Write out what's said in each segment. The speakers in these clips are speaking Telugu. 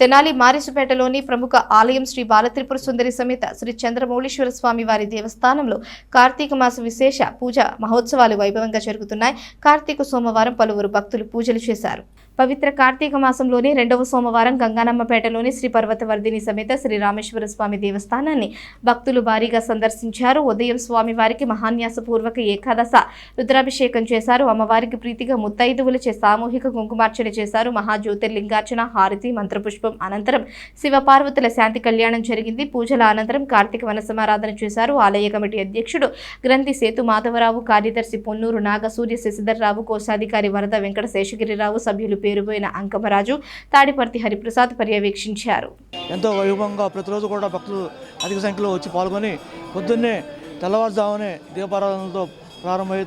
తెనాలి మారిసుపేటలోని ప్రముఖ ఆలయం శ్రీ బాలత్రిపుర సుందరి సమేత శ్రీ చంద్రమౌళీశ్వర స్వామి వారి దేవస్థానంలో కార్తీక మాస విశేష పూజ మహోత్సవాలు వైభవంగా జరుగుతున్నాయి. కార్తీక సోమవారం పలువురు భక్తులు పూజలు చేశారు. పవిత్ర కార్తీక మాసంలోని రెండవ సోమవారం గంగానమ్మపేటలోని శ్రీ పర్వతవర్ధిని సమేత శ్రీ రామేశ్వర స్వామి దేవస్థానాన్ని భక్తులు భారీగా సందర్శించారు. ఉదయం స్వామి వారికి మహాన్యాసపూర్వక ఏకాదశ రుద్రాభిషేకం చేశారు. అమ్మవారికి ప్రీతిగా ముత్తైదువులచే సామూహిక కుంకుమార్చన చేశారు. మహాజ్యోతిర్లింగార్చన హారతి మంత్రపుష్ప అనంతరం శివపార్వతుల శాంతి కళ్యాణం జరిగింది. పూజల అనంతరం కార్తీక వనసమారాధన చేశారు. ఆలయ కమిటీ అధ్యక్షుడు గ్రంథి సేతు మాధవరావు కార్యదర్శి పొన్నూరు నాగసూర్య శశిధర్రావు కోశాధికారి వరద వెంకట శేషగిరిరావు సభ్యులు పేరుపోయిన అంకమరాజు తాడిపర్తి హరిప్రసాద్ పర్యవేక్షించారు. ఎంతో వైభవంగా ప్రతిరోజు కూడా భక్తులు అధిక సంఖ్యలో వచ్చి పాల్గొని పొద్దున్నే తెల్లవారుజామునే దీపారాధనలతో ప్రారంభమై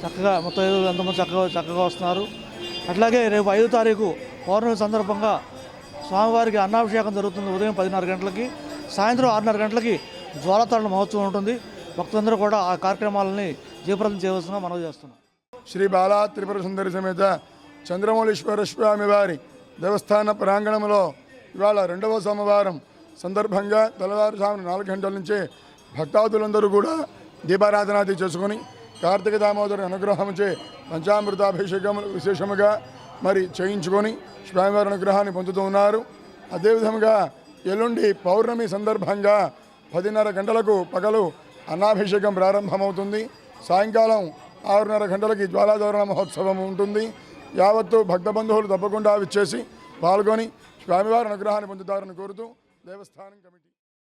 చక్కగా మొత్తం ఎంతమంది చక్కగా చక్కగా వస్తున్నారు. అట్లాగే రేపు ఐదో తారీఖు పౌర్ణమి సందర్భంగా స్వామివారికి అన్నాభిషేకం జరుగుతుంది ఉదయం పదిన్నర గంటలకి సాయంత్రం ఆరున్నర గంటలకి జ్వాలతరణ మహోత్సవం ఉంటుంది. భక్తులందరూ కూడా ఆ కార్యక్రమాలని జయప్రదం చేయవలసిందిగా మనవి చేస్తున్నాం. శ్రీ బాలా త్రిపుర సుందరి సమేత చంద్రమౌళీశ్వర స్వామి వారి దేవస్థాన ప్రాంగణంలో ఇవాళ రెండవ సోమవారం సందర్భంగా తెల్లవారుజామున నాలుగు గంటల నుంచే భక్తాదులందరూ కూడా దీపారాధనాది చేసుకొని కార్తీక దామోదరు అనుగ్రహంచే పంచామృతాభిషేకం విశేషముగా మరి చేయించుకొని స్వామివారి అనుగ్రహాన్ని పొందుతూ ఉన్నారు. అదేవిధంగా ఎల్లుండి పౌర్ణమి సందర్భంగా పదిన్నర గంటలకు పగలు అన్నాభిషేకం ప్రారంభమవుతుంది. సాయంకాలం ఆరున్నర గంటలకి జ్వాలాధోరణ మహోత్సవం ఉంటుంది. యావత్తు భక్త బంధువులు తప్పకుండా విచ్చేసి పాల్గొని స్వామివారి అనుగ్రహాన్ని పొందుతారని కోరుతూ దేవస్థానం కమిటీ